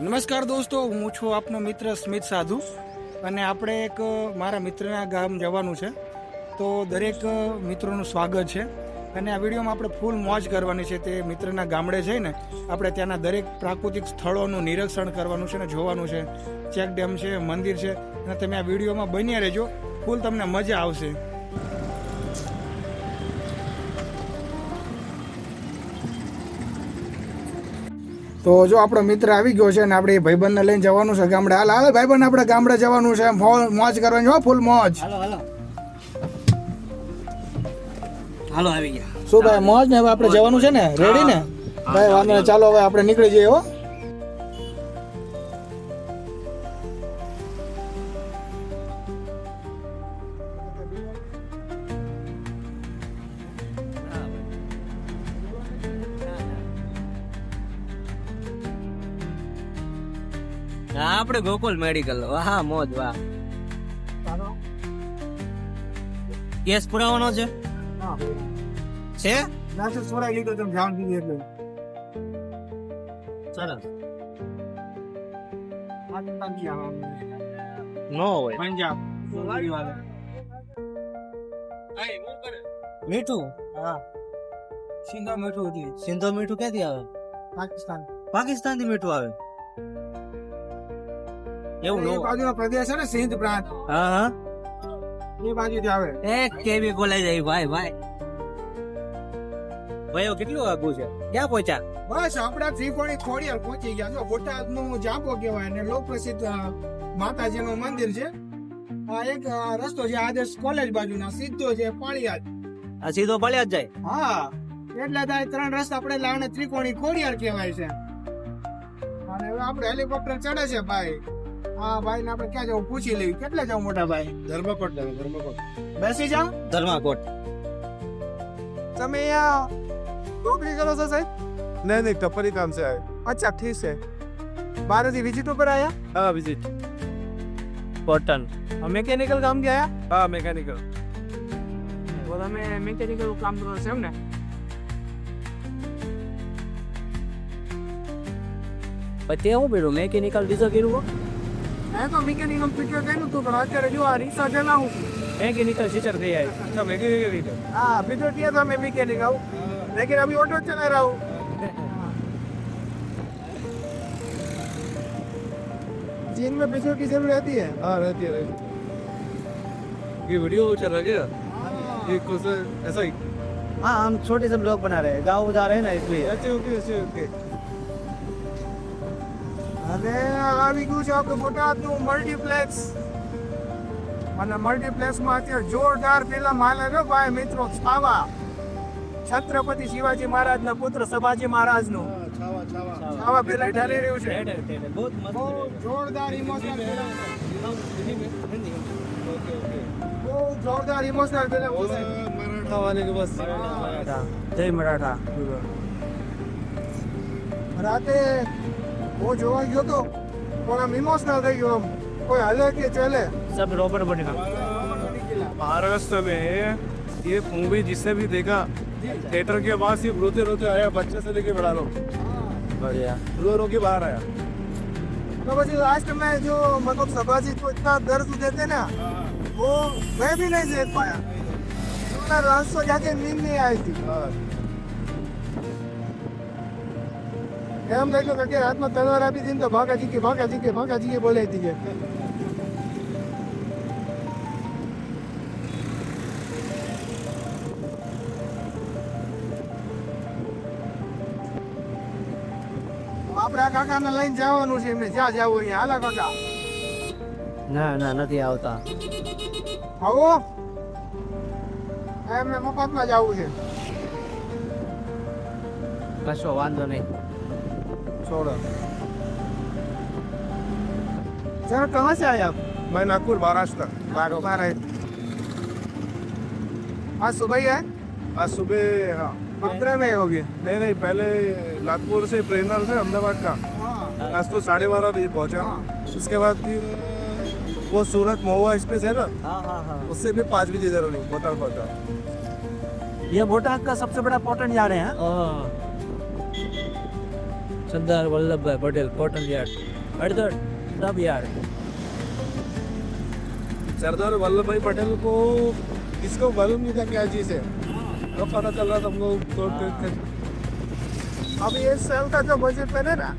નમસ્કાર દોસ્તો, હું છું આપનો મિત્ર સ્મિત સાધુ અને આપણે એક મારા મિત્રના ગામ જવાનું છે. તો દરેક મિત્રોનું સ્વાગત છે અને આ વિડીયોમાં આપણે ફૂલ મોજ કરવાની છે. તે મિત્રના ગામડે જઈને આપણે ત્યાંના દરેક પ્રાકૃતિક સ્થળોનું નિરીક્ષણ કરવાનું છે ને જોવાનું છે. ચેક ડેમ છે, મંદિર છે. અને તમે આ વિડીયોમાં બન્યા રહેજો. ફૂલ તમને મજા આવશે. તો જો આપણો મિત્ર આવી ગયો છે ને આપણે એ ભાઈબંધને લઈને જવાનું છે ગામડે. હાલ હાલ ભાઈબંધ આપણે ગામડે જવાનું છે. મોજ કરવાની હો ફૂલ મોજ. હાલો આવી ગયા. શું ભાઈ મોજ ને હવે આપણે જવાનું છે ને? રેડી ને? ભાઈ વાંધો ચાલો હવે આપણે નીકળી જઈએ હો. ગોકુલ મેડિકલ. વાહ મોજ વાહ. કેસ પુરાવાનો છે? છે? નાસ્તો છોડાઈ લીધો તમે જાણ દીધી એટલે. સરસ. નો હોય. પંજાબ મીઠું? હા. સિંધો મીઠું હતી. સિંધો મીઠું ક્યાંથી આવે? પાકિસ્તાન. પાકિસ્તાનથી મીઠું આવે? એવું એ નો. બાજુનો પ્રદેશ છે ને સિંધ પ્રાંત. હા હા. એ બાજુથી આવે. એક કેવી કોલેજ આવી ભાઈ ભાઈ. ભાઈઓ કેટલું આગું છે? ક્યાં પહોંચ્યા? બસ આપડા ત્રિકોણી ખોડિયાર પહોંચી ગયા. છો બોટાદનું જાબો કહેવાય ને લોક પ્રસિદ્ધ માતાજી નું મંદિર છે. આ એક રસ્તો છે આદર્શ કોલેજ બાજુના સીધો છે પાળિયાદ. આ સીધો પાળિયાદ જ જાય? હા. એટલે થાય ત્રણ રસ્તા આપણે લાવને ત્રિકોણી ખોડિયાર કહેવાય છે. અને હવે આપણે હેલિકોપ્ટર ચડે છે ભાઈ. હા ભાઈ ને આપણે ક્યાં જવું? પૂછી લઈ કેટલે જવું મોટા ભાઈ? ધર્મકોટ જવું ધર્મકોટ. બેસી જાઓ. ધર્માકોટ. તમે આ નોકરી કરો છો સાહેબ? નહીં નહીં ટપરી કામ છે અચ્છા ઠીક છે. બારથી વિઝિટ ઉપર આયા? હા વિઝિટ કોટન મેકેનિકલ કામ ગયા? હા મેકેનિકલ તો તમે મેકેનિકલ કામ કરો છો એમ ને? પછી હું પેલું? મેકેનિકલ બીજો કર્યું મેં તો મિકેનિકલ ફિટર કર્યું હતું પણ અત્યારે જો આ રિસર્ચ ચલાવું છું મેકેનિકલ ટીચર થઈ જાય अच्छा मैकेनिकल हाँ फिटर किया था मैं मैकेनिक हूँ लेकिन अभी ऑटो चला रहा हूँ चीन में पैसों की जरूरत रहती है हाँ रहती है रहती है। ये वीडियो चल रहा है क्या ये कुछ ऐसा ही हाँ हम छोटे से ब्लॉग बना रहे हैं गाँव जा रहे हैं ना इसलिए ऐसे ओके ऐसे ओके અને આવી ગયું છે આપણું બોટાદનું મલ્ટીપ્લેક્સ અને મલ્ટીપ્લેક્સમાં અત્યારે જોરદાર ફિલ્મ હાલે છે ભાઈ મિત્રો છાવા. છત્રપતિ શિવાજી મહારાજના પુત્ર સભાજી મહારાજનું. છાવા પેલા ઢાલી રહ્યું છે. જોરદાર બહુ જોરદાર ઇમોશનલ ફિલ્મ રાતે હું જોવા ગયો તો પણ આમ ઇમોશનલ થઈ ગયો આમ કોઈ હલે કે ચાલે सब रोबर बनेगा महाराष्ट्र में ये मूवी जिसने भी देखा थिएटर के बाद सिर्फ रोते रोते आया बच्चे से लेके बड़ा लोग बढ़िया रो रो के बाहर आया तो પછી लास्ट में जो मतलब सभाजी को इतना दर्द देते ना वो मैं भी नहीं देख पाया उतना रात को जाके नींद नहीं आई थी એમ લાગ્યું કે અત્યારે હાથમાં તલવાર આપી દીધી ને તો ભાગાજી કે ભાગાજી કે ભાગાજી કે બોલાવી દીધી આપણે આ કાકાને લઈને જવાનું છે એમને જ્યાં જવું અહીંયા હાલા કાકા. ના ના નથી આવતા. આવો. આ એમને મફતમાં જવું છે. કશો વાંધો નહીં. छोड़ो। सर कहाँ से आए आप? मैं नागपुर महाराष्ट्र। बारोबार है आज सुबह ही है आज सुबह हाँ। पंद्रह में होगी नहीं नहीं पहले नागपुर से ट्रेनर से अहमदाबाद का। आज तो साढ़े बारह बजे पहुँचा। उसके बाद फिर वो सूरत महुआ एक्सप्रेस है ना? हाँ हाँ हाँ। उससे भी पाँच बजे ज़रूर बोतल पहुँचा। ये बोटाद का सबसे बड़ा पोर्टन जा रहे हैं। સરદાર વલ્લભભાઈ પટેલ કોટન યાર્ડ અડધર सब यार्ड सरदार वल्लभ भाई पटेल को इसको मालूम नहीं था क्या चीज़ है अब पता चल रहा था हम लोग तो- अब ये साल का जो बजट बने ना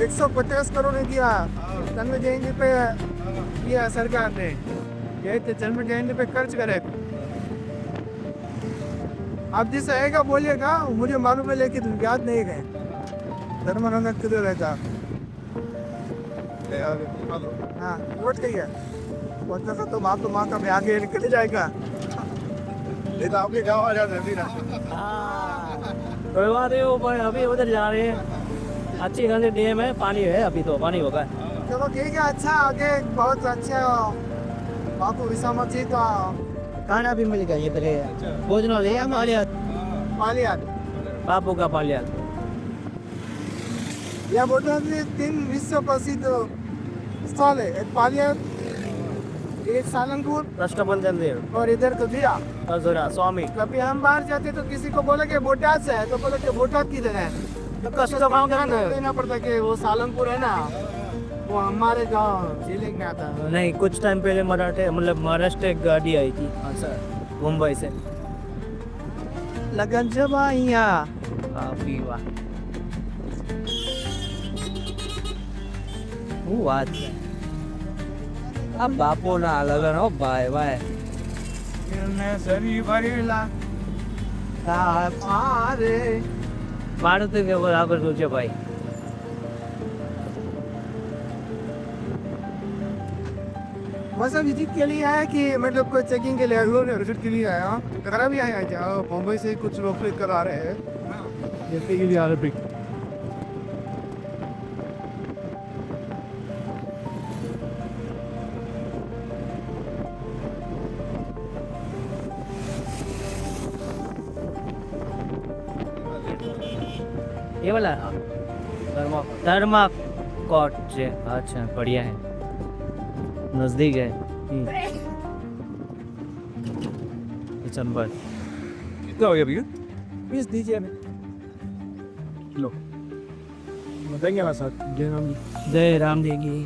एक सौ पचास करोड़ दिया जन्म जयंती पे किया सरकार ने ये तो जन्म जयंती पे खर्च करे आप जिस आएगा बोलिएगा मुझे मालूम है लेकिन याद नहीं गए धर्मानंद किधर रहता हाँ वोट कही है वोट का तो बाप तो माँ का भी आगे निकल जाएगा नहीं तो आपके गाँव आ जाते थे ना करवा रहे हो पर अभी उधर जा रहे हैं अच्छी खासी डैम है पानी है अभी तो पानी होगा चलो ठीक है अच्छा आगे बहुत अच्छा बापू विश्रामत जी तो खाना भी मिलेगा ये तरह भोजन है हमारे पालिया बापू का पालिया या बोलते हैं तीन विश्व प्रसिद्ध स्थल है एक पालिया एक सालंगपुर राष्ट्रबंधन देव और इधर तो दिया हजरा स्वामी. कभी हम बाहर जाते तो किसी को बोले कि बोटाद से है तो बोले कि बोटाद किधर है? तो कष्ट तो गाँव देना पड़ता कि वो सालंगपुर है ना? वो हमारे गाँव ज़िले में आता है। नहीं कुछ टाइम पहले मराठे मतलब महाराष्ट्र एक गाड़ी आई थी। मुंबई से। लगन जब काफ़ी वाह હું વાત છે આ બાપોના લગન હો ભાઈ ભાઈ સરી ભરેલા મારે ભારત કે આગળ શું છે ભાઈ बस अब विजिट के लिए आया कि मतलब कोई चेकिंग के लिए आया हुआ विजिट के लिए आया करा भी आया क्या मुंबई से कुछ लोग पिक करा रहे हैं जैसे के लिए वाला? धर्मा धर्मा कोट છે अच्छा बढ़िया है। नज़दीक है। चंबल कितना हो गया भैया? पीस दीजिए हमें। लो। बताएँगे हमारे साथ। जय राम जय राम देगी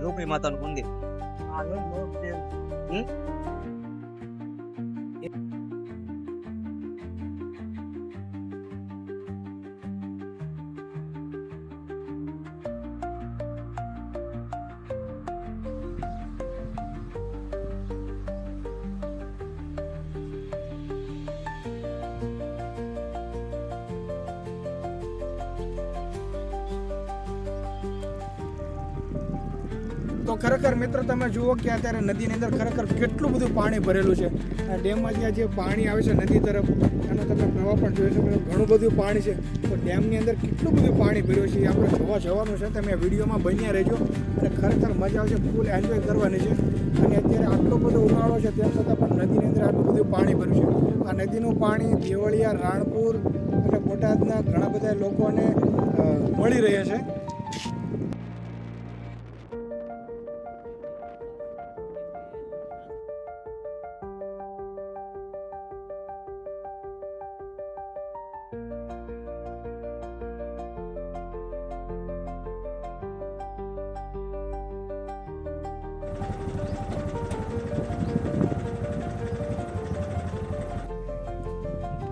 લોકરી માતાનું મંદિર? ખરેખર મિત્રો તમે જુઓ કે અત્યારે નદીની અંદર ખરેખર કેટલું બધું પાણી ભરેલું છે. આ ડેમમાં જ્યાં જે પાણી આવે છે નદી તરફ અને તમે પ્રવાહ પણ જોઈ શકો ઘણું બધું પાણી છે. તો ડેમની અંદર કેટલું બધું પાણી ભર્યું છે આપણે જોવા જવાનું છે. તમે વિડીયોમાં બન્યા રહેજો. અને ખરેખર મજા આવશે. ફૂલ એન્જોય કરવાની છે. અને અત્યારે આટલો બધો ઉનાળો છે, તેમ છતાં પણ નદીની અંદર આટલું બધું પાણી ભર્યું છે. આ નદીનું પાણી દેવળિયા, રાણપુર અને બોટાદના ઘણા બધા લોકોને મળી રહે છે.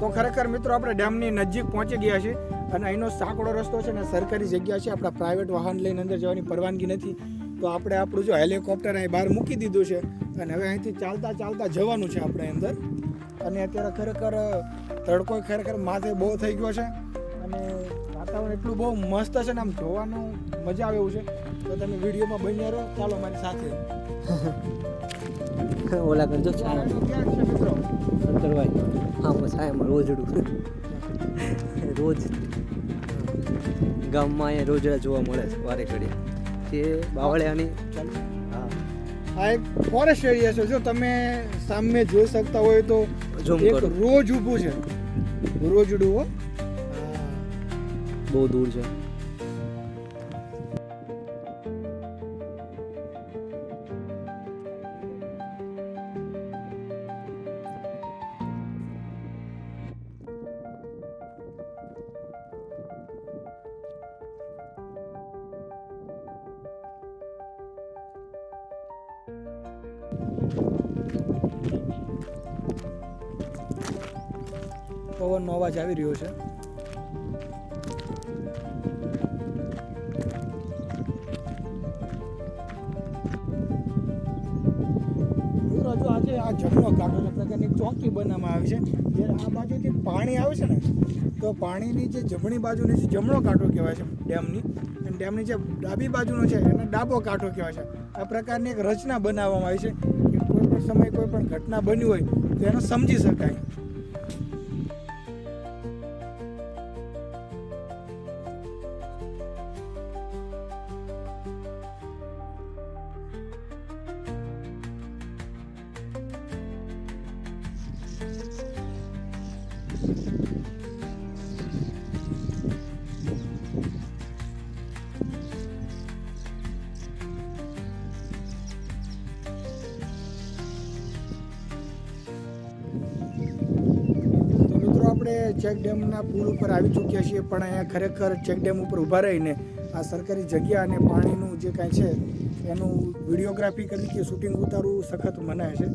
તો ખરેખર મિત્રો આપણે ડેમની નજીક પહોંચી ગયા છે અને અહીંનો સાંકડો રસ્તો છે ને સરકારી જગ્યા છે. આપણા પ્રાઇવેટ વાહન લઈને અંદર જવાની પરવાનગી નથી. તો આપણે આપણું જો હેલિકોપ્ટર અહીં બહાર મૂકી દીધું છે અને હવે અહીંથી ચાલતા ચાલતા જવાનું છે આપણે અંદર. અને અત્યારે ખરેખર તડકો ખરેખર માથે બહુ થઈ ગયો છે અને વાતાવરણ એટલું બહુ મસ્ત છે ને આમ જોવાનું મજા આવે એવું છે. તો તમે વિડીયોમાં બન્યા રહો. ચાલો મારી સાથે. ઓલા કરજો ક્યાં છે મિત્રો? શંકરભાઈ હા એમાં રોજડું. રોજ. ગામમાં અહીંયા રોજડા જોવા મળે છે વારે ઘડી તે બાવળિયાની આ એક ફોરેસ્ટ એરિયા છે. જો તમે સામે જોઈ શકતા હોય તો એક રોજ ઊભું છે. રોજડું હો. બહુ દૂર છે. પવનનો અવાજ આવી રહ્યો છે. મિત્રો જો આજે આ જમણો કાંઠો છે. પ્રકારની ચોકી બનાવવામાં આવી છે. જ્યારે આ બાજુથી પાણી આવે ને, તો પાણીની જે જમણી બાજુની જે જમણો કાંઠો કહેવાય છે ડેમની, અને ડેમની જે ડાબી બાજુનો છે એને ડાબો કાંઠો કહેવાય છે. આ પ્રકારની એક રચના બનાવવામાં આવી છે. કે કોઈ પણ સમયે કોઈ ઘટના બની હોય તો એને સમજી શકાય. આપણે ચેક ડેમના પુલ ઉપર આવી ચૂક્યા છીએ, પણ અહીંયા ખરેખર ચેક ડેમ ઉપર ઊભા રહીને આ સરકારી જગ્યા અને પાણીનું જે કાંઈ છે, એનું વિડીયોગ્રાફી કરવી કે શૂટિંગ ઉતારવું સખત મનાય છે.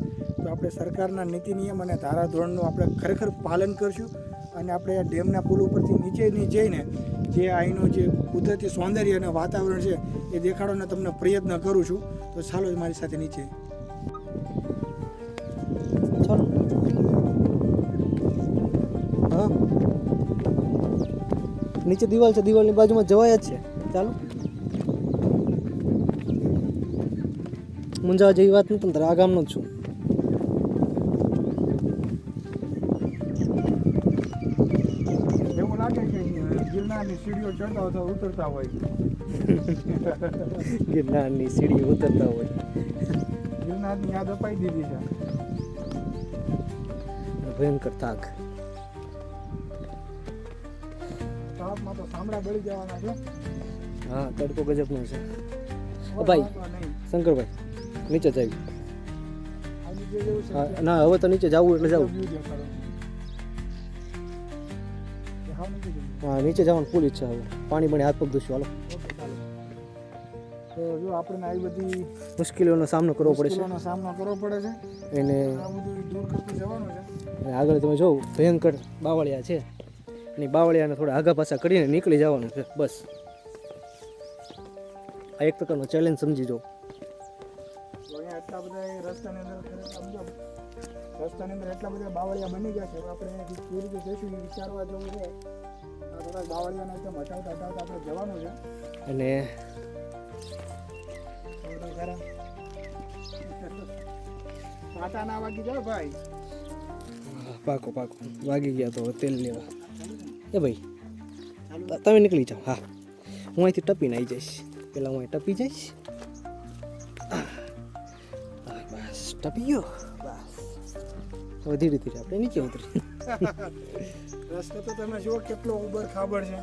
તો આપણે સરકારના નીતિ નિયમ અને ધારાધોરણનું આપણે ખરેખર પાલન કરશું અને આપણે આ ડેમના પુલ ઉપરથી નીચે જઈને જે અહીંનું જે કુદરતી સૌંદર્ય અને વાતાવરણ છે એ દેખાડવાનો તમને પ્રયત્ન કરું છું. તો ચાલો મારી સાથે નીચે. નીચે દિવાલ છે, દિવાલની બાજુમાં જવાય જ છે. ચાલો. મુંજાવા જેવી વાત નથી તારે આ ગામનો જ છું. ચડતા અથવા ઉતરતા હોય. ગિરનારની સીડી ઉતરતા હોય. ગિરનારની યાદ અપાઈ દીધી છે. ભયંકર તાક. તાપમાં તો સાંભળા બળી જવાના છે. હા તડકો ગજબનો છે. ભાઈ શંકરભાઈ નીચે હા ના હવે તો નીચે જવું એટલે જવું. નીચે જવાનું ફૂલ ઈચ્છા હવે પાણી બની હાથ પગ ધોશું હાલો. તો જો આપણને આવી બધી મુશ્કેલીઓનો સામનો કરવો પડે છે. સામનો કરવો પડે છે. એને દૂર કરતું જવાનું છે. અને આગળ તમે જોવો ભયંકર બાવળિયા છે. અને બાવળિયાને થોડા આગા પાછા કરીને નીકળી જવાનું છે બસ. આ એક પ્રકારનો ચેલેન્જ સમજી જો એટલા બધા રસ્તાની અંદર સમજો રસ્તાની અંદર એટલા બધા બાવળિયા બની ગયા છે. આપણે કેવી રીતે જઈશું વિચારવા જવું છે. આ બાવળિયાને એકદમ હટાવતા હટાવતા આપણે જવાનું છે. અને પાટા ના વાગી જાવ ભાઈ? પાકો પાકો. વાગી ગયા તો તેલ લેવા. એ ભાઈ તમે નીકળી જાઓ. હા. હું અહીંથી ટપીને આવી જઈશ. પેલા હું અહીં ટપી જઈશ. બસ. ટપી ગયો? બસ. હવે ધીરે ધીરે આપણે નીચે ઉતરી રસ્તો તો તમે જુઓ કેટલો ઉબર ખાબડ છે.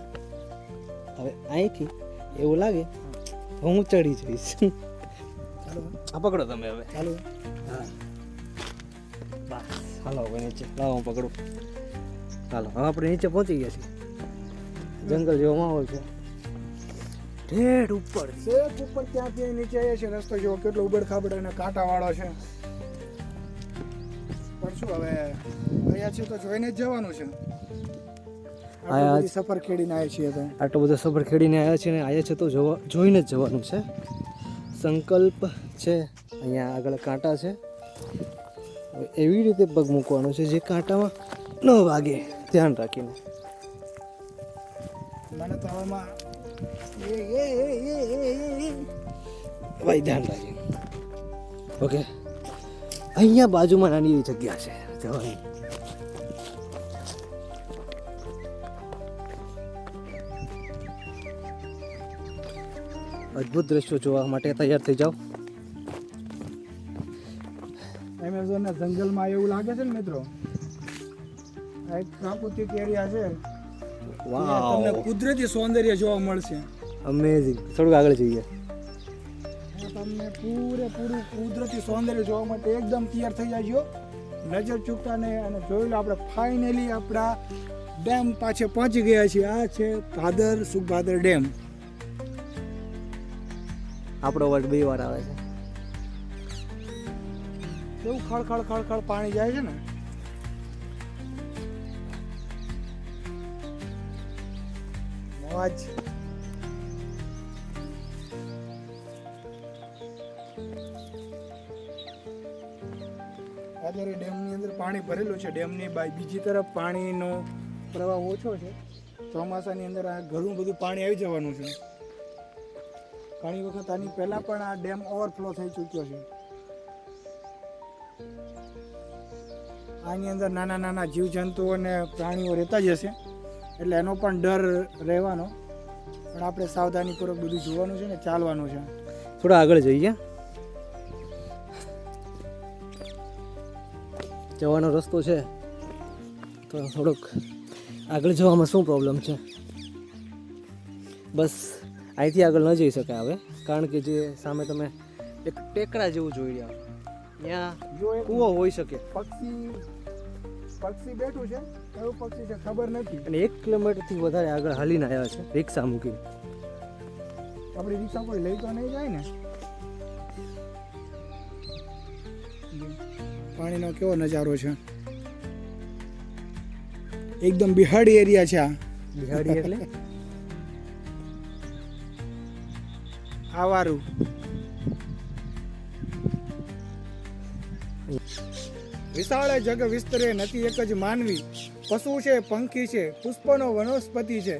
હવે અહીંથી એવું લાગે તો હું ચડી જઈશ. ચાલો. આ પકડો તમે હવે. ચાલો. હા. બસ. હાલો હવે નીચે. લાવો હું પકડું. ચાલો હવે આપણે નીચે પહોંચી ગયા છીએ. જંગલ જેવો માહોલ છે. ઠેઠ ઉપર. ઢેઢ ઉપર ત્યાંથી નીચે આવ્યા છે રસ્તો જેવો કેટલો ઉબડ ખાબડ અને કાંટા વાળો છે. પણ શું હવે અહીંયા છે તો જોઈને જ જવાનું છે. આયા સફર ખેડીને આવ્યા છીએ તો. આટલો બધો સફર ખેડીને આવ્યા છે અને આવ્યા છે તો જોવા જોઈને જ જવાનું છે. સંકલ્પ છે. અહીંયા આગળ કાંટા છે. એવી રીતે પગ મૂકવાનો છે જે કાંટામાં ન વાગે. ધ્યાન રાખીને. મને તો ભાઈ ધ્યાન રાખીને. ઓકે. અહીંયા બાજુમાં નાની એવી જગ્યા છે. જવાની. અદ્ભુત દ્રશ્યો જોવા માટે તૈયાર થઈ જાઓ. એમેઝોનના જંગલમાં એવું લાગે છે ને મિત્રો? આ એક પ્રાકૃતિક એરિયા છે. તમને કુદરતી સૌંદર્ય જોવા મળશે. અમેઝિંગ થોડુંક આગળ જઈએ. તમને પૂરેપૂરું કુદરતી સૌંદર્ય જોવા માટે એકદમ તૈયાર થઈ જાજો નજર ચૂકતા નહીં અને જોઈ લો આપણે ફાઇનલી આપણા ડેમ પાછે પહોંચી ગયા છીએ. આ છે ભાદર સુખભાદર ડેમ. આપણો વર્ષ બે વાર આવે છે. કેવું ખળ ખળ ખળ ખળ પાણી જાય છે ને? મોજ. અત્યારે ડેમની અંદર પાણી ભરેલું છે. ડેમની બીજી તરફ પાણીનો પ્રવાહ ઓછો છે. ચોમાસાની અંદર આ ઘણું બધું પાણી આવી જવાનું છે. ઘણી વખત આની પહેલાં પણ આ ડેમ ઓવરફ્લો થઈ ચૂક્યો છે. આની અંદર નાના નાના જીવજંતુઓ અને પ્રાણીઓ રહેતા જ હશે. એટલે એનો પણ ડર રહેવાનો. પણ આપણે સાવધાનીપૂર્વક બધું જોવાનું છે ને ચાલવાનું છે. થોડા આગળ જઈએ. જવાનો રસ્તો છે. તો થોડોક આગળ જવામાં શું પ્રોબ્લેમ છે? બસ. અહીંથી આગળ ન જઈ શકાય હવે. કારણ કે જે સામે તમે એક ટેકરા જેવું જોઈ રહ્યા ત્યાં જો કૂવો હોઈ શકે. પક્ષી પક્ષી બેઠું છે કયું પક્ષી છે ખબર નથી. અને એક કિલોમીટરથી વધારે આગળ હાલીને આવ્યા છે રિક્ષા મૂકીને. આપણી રિક્ષા કોઈ લઈ તો નહીં જાય ને? પાણીનો કેવો નજારો છે? એકદમ બિહાડી એરિયા છે આ. બિહાડી એટલે? આવારું વિશાળ જગ વિસ્તરે નથી એક જ માનવી. પશુ છે પંખી છે પુષ્પનો વનસ્પતિ છે.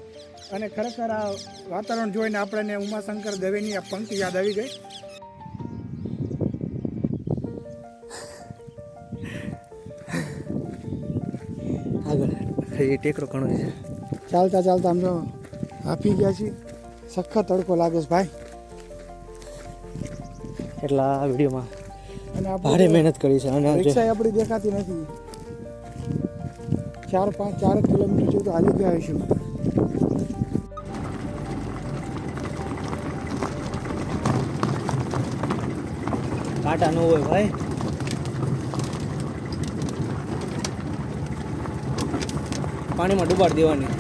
અને ખરેખર આ વાતાવરણ જોઈને આપણને ઉમાશંકર દવેની આ પંક્તિ યાદ આવી ગઈ. આગળ. એ ટેકરો ઘણો છે. ચાલતા ચાલતા આમ જો હાફી ગયા છીએ. સખત તડકો લાગે છે ભાઈ. એટલે આ વિડીયોમાં ભારે મહેનત કરી છે. અને રિક્ષા આપણી દેખાતી નથી. ચાર પાંચ ચાર કિલોમીટર જેવું તો હાલી ગયા હશું. કાંટા ન હોય ભાઈ. પાણીમાં ડુબાડ દેવાની.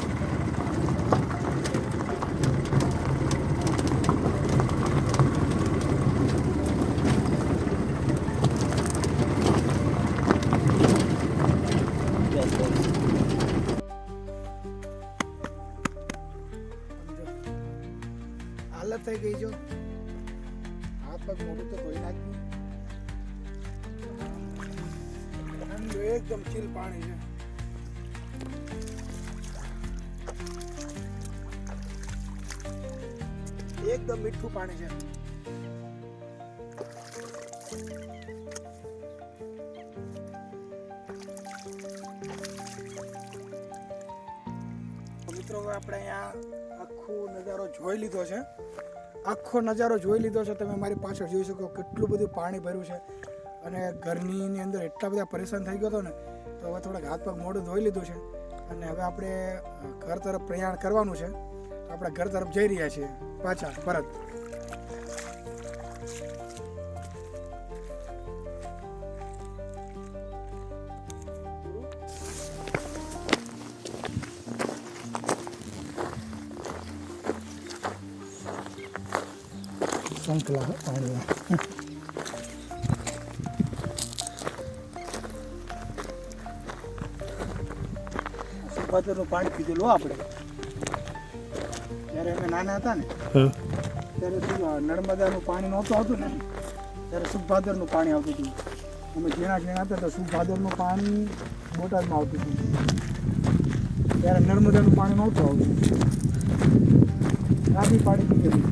આપણે અહીંયા આખો નજારો જોઈ લીધો છે. આખો નજારો જોઈ લીધો છે. તમે મારી પાછળ જોઈ શકો કેટલું બધું પાણી ભર્યું છે. અને ગરમીની અંદર એટલા બધા પરેશાન થઈ ગયો હતો ને, તો હવે થોડાક હાથ પગ મોઢું ધોઈ લીધું છે. અને હવે આપણે ઘર તરફ પ્રયાણ કરવાનું છે. આપણે ઘર તરફ જઈ રહ્યા છીએ. પાછા પરત સંકલા પાણીમાં સુભાદરનું પાણી પીધેલું આપણે. જ્યારે અમે નાના હતા ને ત્યારે શું નર્મદાનું પાણી નહોતું આવતું ને ત્યારે સુભાદરનું પાણી આવતું હતું. અમે ઝીણા ઝીણા હતા તો સુભાદરનું પાણી બોટાદમાં આવતું હતું. ત્યારે નર્મદાનું પાણી નહોતું આવતું. રાબી પાણી પીધેલું